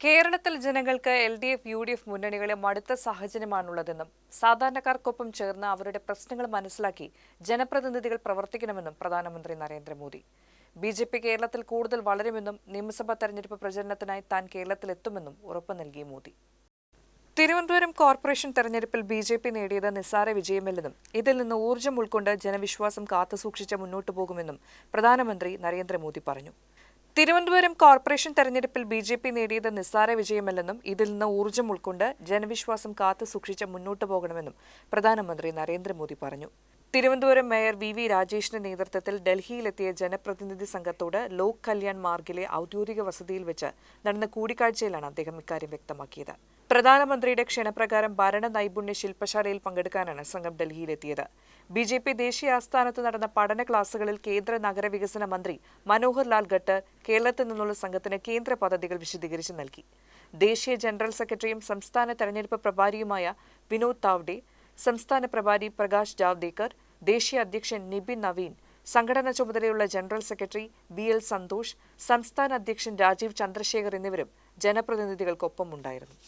കേരളത്തിൽ ജനങ്ങൾക്ക് L D F U D F മുന്നണികളെ മടുത്ത സാഹചര്യമാണുള്ളതെന്നും സാധാരണക്കാർക്കൊപ്പം ചേർന്ന് അവരുടെ പ്രശ്നങ്ങൾ മനസ്സിലാക്കി ജനപ്രതിനിധികൾ പ്രവർത്തിക്കണമെന്നും പ്രധാനമന്ത്രി നരേന്ദ്രമോദി. ബി ജെ പി കേരളത്തിൽ കൂടുതൽ വളരുമെന്നും നിയമസഭാ തെരഞ്ഞെടുപ്പ് പ്രചരണത്തിനായി താൻ കേരളത്തിലെത്തുമെന്നും ഉറപ്പു നൽകി മോദി. തിരുവനന്തപുരം കോർപ്പറേഷൻ തെരഞ്ഞെടുപ്പിൽ ബി ജെ പി നേടിയത് നിസ്സാര വിജയമല്ലെന്നും ഇതിൽ നിന്ന് ഊർജം ഉൾക്കൊണ്ട് ജനവിശ്വാസം കാത്തുസൂക്ഷിച്ച് മുന്നോട്ടു പോകുമെന്നും പ്രധാനമന്ത്രി നരേന്ദ്രമോദി പറഞ്ഞു. തിരുവനന്തപുരം കോർപ്പറേഷൻ തെരഞ്ഞെടുപ്പിൽ ബി ജെ പി നേടിയത് നിസ്സാര വിജയമല്ലെന്നും ഇതിൽ നിന്ന് ഊർജം ഉൾക്കൊണ്ട് ജനവിശ്വാസം കാത്തു സൂക്ഷിച്ച് മുന്നോട്ടു പോകണമെന്നും പ്രധാനമന്ത്രി നരേന്ദ്രമോദി പറഞ്ഞു. തിരുവനന്തപുരം മേയർ വി വി രാജേഷിന്റെ നേതൃത്വത്തിൽ ഡൽഹിയിലെത്തിയ ജനപ്രതിനിധി സംഘത്തോട് ലോക് കല്യാൺ മാർഗിലെ ഔദ്യോഗിക വസതിയിൽ വെച്ച് നടന്ന കൂടിക്കാഴ്ചയിലാണ് അദ്ദേഹം ഇക്കാര്യം വ്യക്തമാക്കിയത്. പ്രധാനമന്ത്രിയുടെ ക്ഷണപ്രകാരം ഭരണ നൈപുണ്യ ശില്പശാലയിൽ പങ്കെടുക്കാനാണ് സംഘം ഡൽഹിയിലെത്തിയത്. ബി ജെ പി ദേശീയ ആസ്ഥാനത്ത് നടന്ന പഠന ക്ലാസുകളിൽ കേന്ദ്ര നഗരവികസന മന്ത്രി മനോഹർ ലാൽ ഖട്ടർ കേരളത്തിൽ നിന്നുള്ള സംഘത്തിന് കേന്ദ്ര പദ്ധതികൾ വിശദീകരിച്ച് നൽകി. ദേശീയ ജനറൽ സെക്രട്ടറിയും സംസ്ഥാന തെരഞ്ഞെടുപ്പ് പ്രഭാരിയുമായ വിനോദ് താവ്ഡെ സംസ്ഥാന പ്രഭാരി പ്രകാശ് ജാവ്ദേക്കർ ദേശീയ അധ്യക്ഷൻ നിബിൻ നവീൻ സംഘടനാ ചുമതലയുള്ള general secretary B L Santhosh സംസ്ഥാന അധ്യക്ഷൻ രാജീവ് ചന്ദ്രശേഖർ എന്നിവരും ജനപ്രതിനിധികൾക്കൊപ്പമുണ്ടായിരുന്നു.